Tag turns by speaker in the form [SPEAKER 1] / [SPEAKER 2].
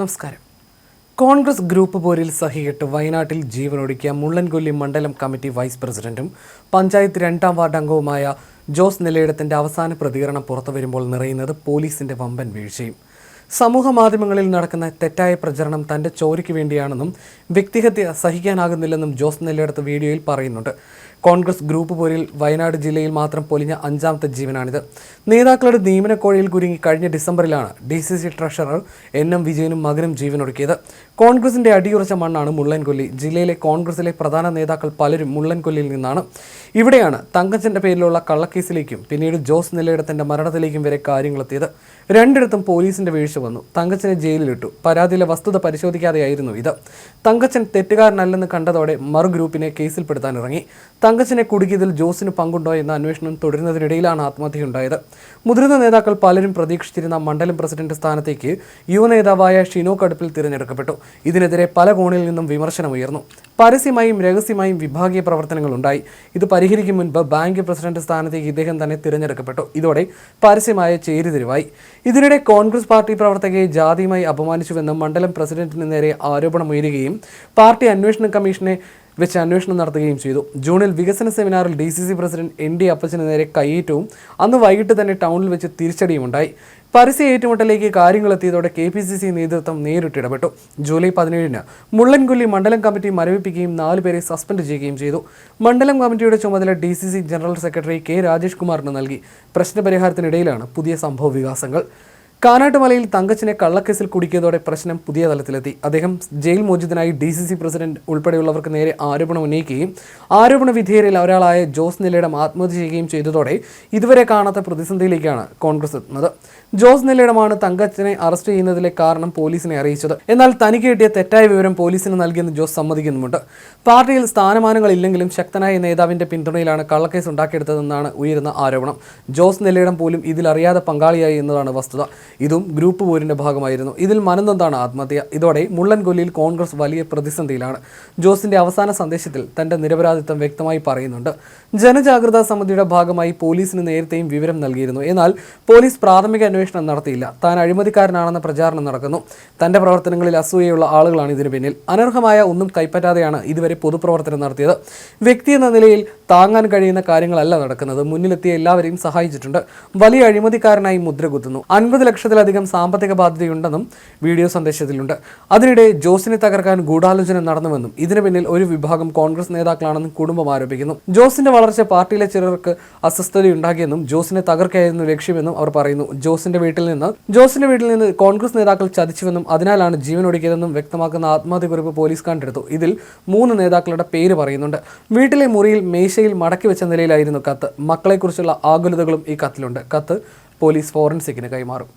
[SPEAKER 1] നമസ്കാരം. കോൺഗ്രസ് ഗ്രൂപ്പ് പോരിൽ സഹികെട്ട് വയനാട്ടിൽ ജീവനൊടുക്കിയ മുള്ളൻകൊല്ലി മണ്ഡലം കമ്മിറ്റി വൈസ് പ്രസിഡന്റും പഞ്ചായത്ത് രണ്ടാം വാർഡ് അംഗവുമായ ജോസ് നിലയിടത്തിന്റെ അവസാന പ്രതികരണം പുറത്തു വരുമ്പോൾ നിറയുന്നത് പോലീസിന്റെ വമ്പൻ വീഴ്ചയും. സമൂഹ മാധ്യമങ്ങളിൽ നടക്കുന്ന തെറ്റായ പ്രചരണം തന്റെ ചോരയ്ക്ക് വേണ്ടിയാണെന്നും വ്യക്തിഹത്യ സഹിക്കാനാകുന്നില്ലെന്നും ജോസ് നെല്ലിടത്ത് വീഡിയോയിൽ പറയുന്നുണ്ട്. കോൺഗ്രസ് ഗ്രൂപ്പ് പോരിൽ വയനാട് ജില്ലയിൽ മാത്രം പൊലിഞ്ഞ അഞ്ചാമത്തെ ജീവനാണിത്. നേതാക്കളുടെ നിയമനക്കോഴയിൽ കുരുങ്ങി കഴിഞ്ഞ ഡിസംബറിലാണ് D C C treasurer N M വിജയനും മകനും ജീവനൊടുക്കിയത്. കോൺഗ്രസിന്റെ അടിയുറച്ച മണ്ണാണ് മുള്ളൻകൊല്ലി. ജില്ലയിലെ കോൺഗ്രസിലെ പ്രധാന നേതാക്കൾ പലരും മുള്ളൻകൊല്ലിയിൽ നിന്നാണ്. ഇവിടെയാണ് തങ്കച്ചന്റെ പേരിലുള്ള കള്ളക്കേസിലേക്കും പിന്നീട് ജോസ് നിലയിടത്തിന്റെ മരണത്തിലേക്കും വരെ കാര്യങ്ങളെത്തിയത്. രണ്ടിടത്തും പോലീസിന്റെ വീഴ്ച വന്നു. തങ്കച്ചനെ ജയിലിലിട്ടു. പരാതിയിലെ വസ്തുത പരിശോധിക്കാതെയായിരുന്നു ഇത്. തങ്കച്ചൻ തെറ്റുകാരനല്ലെന്ന് കണ്ടതോടെ മറു ഗ്രൂപ്പിനെ കേസിൽപ്പെടുത്താൻ ഇറങ്ങി തങ്കച്ചനെ കുടുക്കിയതിൽ ജോസിന് പങ്കുണ്ടോ എന്ന അന്വേഷണം തുടരുന്നതിനിടയിലാണ് ആത്മഹത്യയുണ്ടായത്. മുതിർന്ന നേതാക്കൾ പലരും പ്രതീക്ഷിച്ചിരുന്ന മണ്ഡലം പ്രസിഡന്റ് സ്ഥാനത്തേക്ക് യുവ നേതാവായ ഷിനോ കടുപ്പിൽ തിരഞ്ഞെടുക്കപ്പെട്ടു. ഇതിനെതിരെ പല കോണിൽ നിന്നും വിമർശനമുയർന്നു. പരസ്യമായും രഹസ്യമായും വിഭാഗീയ പ്രവർത്തനങ്ങൾ ഉണ്ടായി ഇത് പരിഹരിക്കും മുൻപ് ബാങ്ക് പ്രസിഡന്റ് സ്ഥാനത്തേക്ക് ഇദ്ദേഹം തന്നെ തിരഞ്ഞെടുക്കപ്പെട്ടു. ഇതോടെ പരസ്യമായ ചേരിതിരിവായി. ഇതിനിടെ കോൺഗ്രസ് പാർട്ടി പ്രവർത്തകയെ ജാതിയുമായി അപമാനിച്ചുവെന്ന് മണ്ഡലം പ്രസിഡന്റിന് നേരെ ആരോപണമുയരുകയും പാർട്ടി അന്വേഷണ കമ്മീഷനെ വെച്ച് അന്വേഷണം നടത്തുകയും ചെയ്തു. ജൂണിൽ വികസന സെമിനാറിൽ D C C president N D അപ്പച്ചന് നേരെ കയ്യേറ്റവും അന്ന് വൈകിട്ട് തന്നെ ടൗണിൽ വെച്ച് തിരിച്ചടിയും ഉണ്ടായി പരസ്യ ഏറ്റുമുട്ടലേക്ക് കാര്യങ്ങളെത്തിയതോടെ കെ പി സി സി നേതൃത്വം നേരിട്ട് ഇടപെട്ടു. ജൂലൈ പതിനേഴിന് മുള്ളൻകൊല്ലി മണ്ഡലം കമ്മിറ്റി മരവിപ്പിക്കുകയും നാലുപേരെ സസ്പെൻഡ് ചെയ്യുകയും ചെയ്തു. മണ്ഡലം കമ്മിറ്റിയുടെ ചുമതല D C C general secretary K Rajesh കുമാറിന് നൽകി. പ്രശ്നപരിഹാരത്തിനിടയിലാണ് പുതിയ സംഭവ വികാസങ്ങൾ. കാനാട്ടുമലയിൽ തങ്കച്ചിനെ കള്ളക്കേസിൽ കുടുക്കിയതോടെ പ്രശ്നം പുതിയ തലത്തിലെത്തി. അദ്ദേഹം ജയിൽ മോചിതനായി ഡി സി സി പ്രസിഡന്റ് ഉൾപ്പെടെയുള്ളവർക്ക് നേരെ ആരോപണം ഉന്നയിക്കുകയും ആരോപണ വിധേയരിൽ ഒരാളായ ജോസ് നെല്ലയിടം ആത്മഹത്യ ചെയ്യുകയും ചെയ്തതോടെ ഇതുവരെ കാണാത്ത പ്രതിസന്ധിയിലേക്കാണ് കോൺഗ്രസ് എത്തുന്നത്. ജോസ് നെല്ലയിടമാണ് തങ്കച്ചനെ അറസ്റ്റ് ചെയ്യുന്നതിലെ കാരണം പോലീസിനെ അറിയിച്ചത്. എന്നാൽ തനിക്ക് കിട്ടിയ തെറ്റായ വിവരം പോലീസിന് നൽകിയെന്ന് ജോസ് സമ്മതിക്കുന്നുമുണ്ട്. പാർട്ടിയിൽ സ്ഥാനമാനങ്ങൾ ഇല്ലെങ്കിലും ശക്തനായ നേതാവിന്റെ പിന്തുണയിലാണ് കള്ളക്കേസ് ഉണ്ടാക്കിയെടുത്തതെന്നാണ് ഉയരുന്ന ആരോപണം. ജോസ് നെല്ലയിടം പോലും ഇതിൽ അറിയാതെ പങ്കാളിയായി എന്നതാണ് വസ്തുത. ഇതും ഗ്രൂപ്പ് പോരിന്റെ ഭാഗമായിരുന്നു. ഇതിൽ മനന്നൊന്താണ് ആത്മഹത്യ? ഇതോടെ മുള്ളൻകൊല്ലിയിൽ കോൺഗ്രസ് വലിയ പ്രതിസന്ധിയിലാണ്. ജോസിന്റെ അവസാന സന്ദേശത്തിൽ തന്റെ നിരപരാധിത്വം വ്യക്തമായി പറയുന്നുണ്ട്. ജനജാഗ്രതാ സമിതിയുടെ ഭാഗമായി പോലീസിന് നേരത്തെയും വിവരം നൽകിയിരുന്നു. എന്നാൽ പോലീസ് പ്രാഥമിക അന്വേഷണം നടത്തിയില്ല. താൻ അഴിമതിക്കാരനാണെന്ന പ്രചാരണം നടക്കുന്നു. തന്റെ പ്രവർത്തനങ്ങളിൽ അസൂയയുള്ള ആളുകളാണ് ഇതിന് പിന്നിൽ. അനർഹമായ ഒന്നും കൈപ്പറ്റാതെയാണ് ഇതുവരെ പൊതുപ്രവർത്തനം നടത്തിയത്. വ്യക്തി എന്ന നിലയിൽ താങ്ങാൻ കഴിയുന്ന കാര്യങ്ങളല്ല നടക്കുന്നത്. മുന്നിലെത്തിയ എല്ലാവരെയും സഹായിച്ചിട്ടുണ്ട്. വലിയ അഴിമതിക്കാരനായി മുദ്ര കുത്തുന്നു. അൻപത് ലക്ഷത്തിലധികം സാമ്പത്തിക ബാധ്യതയുണ്ടെന്നും വീഡിയോ സന്ദേശത്തിലുണ്ട്. അതിനിടെ ജോസിനെ തകർക്കാൻ ഗൂഢാലോചന നടന്നുവെന്നും ഇതിന് പിന്നിൽ ഒരു വിഭാഗം കോൺഗ്രസ് നേതാക്കളാണെന്നും കുടുംബം ആരോപിക്കുന്നു. ജോസിന്റെ വളർച്ച പാർട്ടിയിലെ ചിലർക്ക് അസ്വസ്ഥതയുണ്ടാക്കിയെന്നും ജോസിനെ തകർക്കായിരുന്നു ലക്ഷ്യമെന്നും അവർ പറയുന്നു. ജോസിന്റെ വീട്ടിൽ നിന്ന് ജോസിന്റെ വീട്ടിൽ നിന്ന് കോൺഗ്രസ് നേതാക്കൾ ചതിച്ചുവെന്നും അതിനാലാണ് ജീവൻ ഒടുക്കിയതെന്നും വ്യക്തമാക്കുന്ന ആത്മഹത്യക്കുറിപ്പ് പോലീസ് കണ്ടെടുത്തു. ഇതിൽ മൂന്ന് നേതാക്കളുടെ പേര് പറയുന്നുണ്ട്. വീട്ടിലെ മുറിയിൽ മേശയിൽ മടക്കി വെച്ച നിലയിലായിരുന്നു കത്ത്. മക്കളെക്കുറിച്ചുള്ള ആകുലതകളും ഈ കത്തിലുണ്ട്. കത്ത് പോലീസ് ഫോറൻസിക്കിന് കൈമാറും.